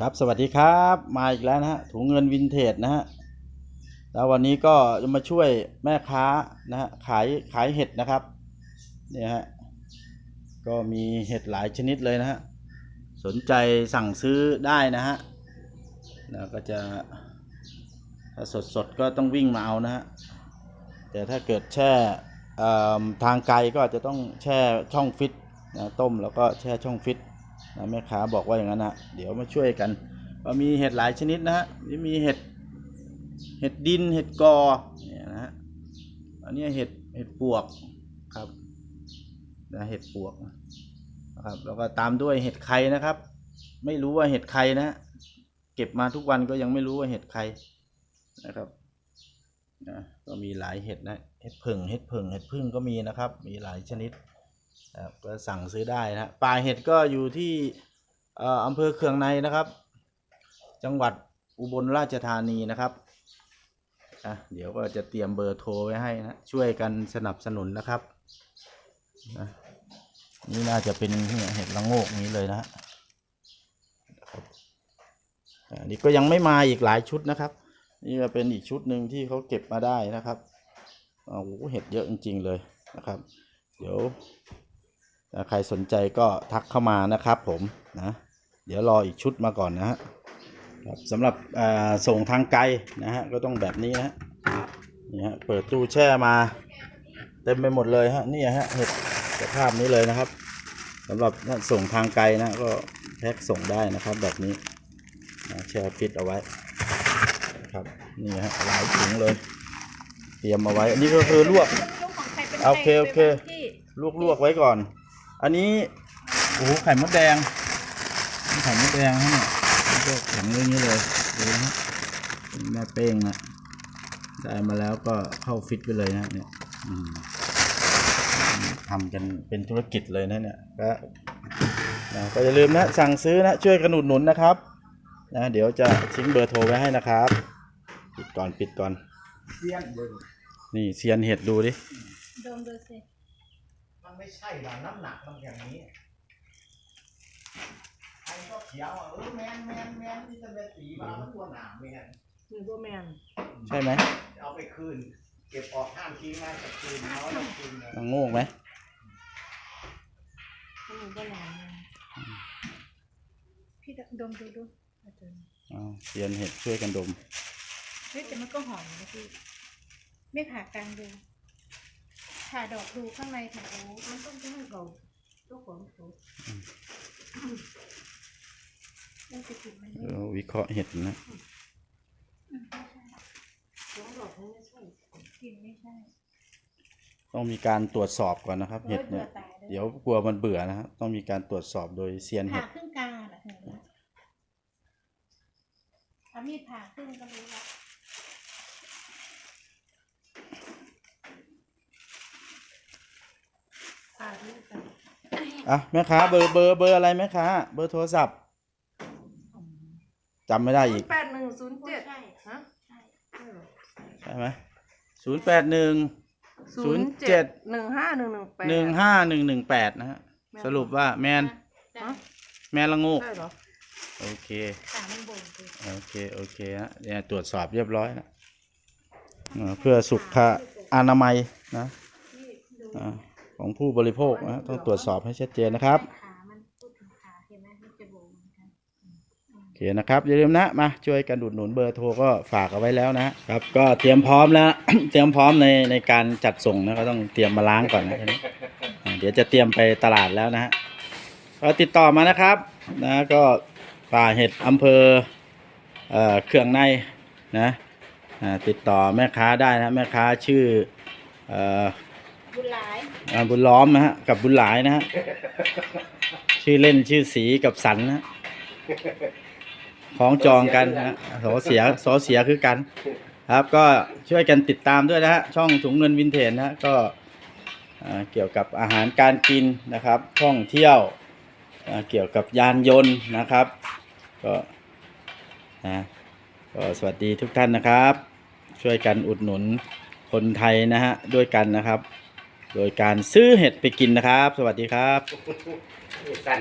ครับสวัสดีครับมาอีกแล้วนะฮะถุงเงินวินเทจนะฮะแล้ววันนี้ก็จะมาช่วยแม่ค้านะฮะขายขายเห็ดนะครับเนี่ยฮะก็มีเห็ดหลายชนิดเลยนะฮะสนใจสั่งซื้อได้นะฮะแล้วก็จะถ้าสดสดก็ต้องวิ่งมาเอานะฮะแต่ถ้าเกิดแช่เอ่อทางไกลก็อาจจะต้องแช่ช่องฟิตนะต้มแล้วก็แช่ช่องฟิต นะแม่ค้าบอกว่าอย่างนั้นนะเดี๋ยวมาช่วยกันก็มีเห็ดหลายชนิดนะฮะนี่มีเห็ดเห็ดดินเห็ดกอเนี่ยนะฮะอันนี้เห็ดเห็ดปวกครับนะเห็ดปวกนะครับแล้วก็ตามด้วยเห็ดไข่นะครับ ไม่รู้ว่าเห็ดไข่นะฮะเก็บมาทุกวันก็ยังไม่รู้ว่าเห็ดไข่นะครับนะก็มีหลายเห็ดนะเห็ดผึ่งเห็ดผึ่งเห็ดพึ่งก็มีนะครับ มีหลายชนิด นะครับก็สั่งซื้อได้นะฮะปลาเห็ดก็อยู่ที่อำเภอเคืองในนะครับ จังหวัดอุบลราชธานีนะครับอะเดี๋ยวก็จะเตรียมเบอร์โทรไว้ให้นะช่วยกันสนับสนุนนะครับนะนี่น่าจะเป็นเห็ดละโงกนี้เลยนะฮะครับอ่านี่ก็ยังไม่มาอีกหลายชุดนะครับ นี่ก็เป็นอีกชุดหนึ่งที่เขาเก็บมาได้นะครับโอ้โหเห็ดเยอะจริงๆเลยนะครับ เดี๋ยว ใครสนใจก็ทักเข้ามานะครับผมนะเดี๋ยวรออีกชุดมาก่อนนะฮะครับสำหรับอ่าส่งทางไกลนะฮะก็ต้องแบบนี้นะฮะนี่ฮะเปิดตู้แช่มา เต็มไปหมดเลยฮะนี่ฮะเห็ดสภาพนี้เลยนะครับสำหรับถ้าส่งทางไกลนะก็แพ็คส่งได้นะครับแบบนี้นะแช่ฟิตเอาไว้นะครับนี่ฮะหลายถุงเลย เตรียมเอาไว้อันนี้ก็คือลวกลูกของใครเป็นโอเคโอเคใรไปวางที่ลวกๆไว้ก่อน อันนี้โอ้โหไข่มดแดงนี่ไข่มดแดงฮะเนี่ยนี่ก็แข็งเรื่องนี้เลยดูนะฮะเป็นแม่เป้งนะได้มาแล้วก็เข้าฟิตไปเลยนะเนี่ยอืมทำกันเป็นธุรกิจเลยนะเนี่ยก็นะก็อย่าลืมนะสั่งซื้อนะช่วยกันอุดหนุนนะครับนะเดี๋ยวจะทิ้งเบอร์โทรไว้ให้นะครับ ปิดก่อนปิดก่อนเสี้ยนเบิ่งนี่เซียนเห็ดดูดิดมดูสิ มันไม่ใช่หรอกน้ำหนักมันอย่างนี้ไอ้ก็เขียวอะเออแมนแมนแมนที่จะเป็นสีมามันตัวหนามแมนหรือว่าแมนใช่ไหมเอาไปคืน เก็บออกห้ามทิ้งไว้จะคืนน้อยจะคืนเลยนางโง่ไหมหรือว่าแมนพี่ดมดูดูอาจารย์อ้าวเซียนเห็ดช่วยกันดม เฮ้ยแต่มันก็หอมนะพี่ ไม่ผ่ากลางดู ผ่าดอกดูข้างในผ่าโอ้มันต้องให้เขาต้องของเขาต้องไปกินมันเออวิเคราะห์เห็ดนะสองดอกมันไม่ใช่กินไม่ใช่ ต้องมีการตรวจสอบก่อนนะครับ เห็ดเนี่ยตายเลยเดี๋ยวกลัวมันเบื่อนะครับต้องมีการตรวจสอบโดยเซียนผ่าเห็ดครึ่งกลางอะเห็นไหมเอามีดผ่าครึ่งก็รู้ละผ่าครึ่งกลา อะแม่ค้าเบอร์เบอร์เบอร์อะไรแม่ค้าเบอร์โทรศัพท์จำไม่ได้อีกแปดหนึ่งศูนย์เจ็ดใช่ฮะใช่ใช่ไหมศูนย์แปดหนึ่งศูนย์เจ็ดหนึ่งห้าหนึ่งหนึ่งแปดหนึ่งห้าหนึ่งหนึ่งแปดนะฮะสรุปว่าแมนจ้ะแมนละงูกใช่เหรอโอเคสามมันบ่งคือโอเคโอเคฮะเนี่ยตรวจสอบเรียบร้อยแล้วอ่าเพื่อสุขอนามัยนะที่ดูอ่า ของผู้บริโภคนะต้องตรวจสอบให้ชัดเจนนะครับโอเคนะครับอย่าลืมนะมาช่วยกันดุดหนุนเบอร์โทรก็ฝากเอาไว้แล้วนะครับ ก็เตรียมพร้อมแล้ว เตรียมพร้อมในในการจัดส่งนะก็ต้องเตรียมมาล้างก่อนนะเดี๋ยวจะเตรียมไปตลาดแล้วนะฮะก็ติดต่อมานะครับนะก็ป่าเห็ดอำเภอเอ่อเครื่องในนะอ่าติดต่อแม่ค้าได้นะแม่ค้าชื่อเอ่อ บุญหลายอ่าบุญล้อมนะฮะกับบุญหลายนะฮะชื่อเล่นชื่อสีกับสันนะฮะของจองกันนะฮะสอเสียสอเสียคือกัน ครับ ก็ช่วยกันติดตามด้วยนะฮะช่องถุงเงินวินเทจนะฮะก็อ่าเกี่ยวกับอาหารการกินนะครับ ท่องเที่ยวอ่าเกี่ยวกับยานยนต์นะครับก็นะก็สวัสดีทุกท่านนะครับ ช่วยกันอุดหนุนคนไทยนะฮะด้วยกันนะครับ โดยการซื้อเห็ดไปกินนะครับ สวัสดีครับ สั่น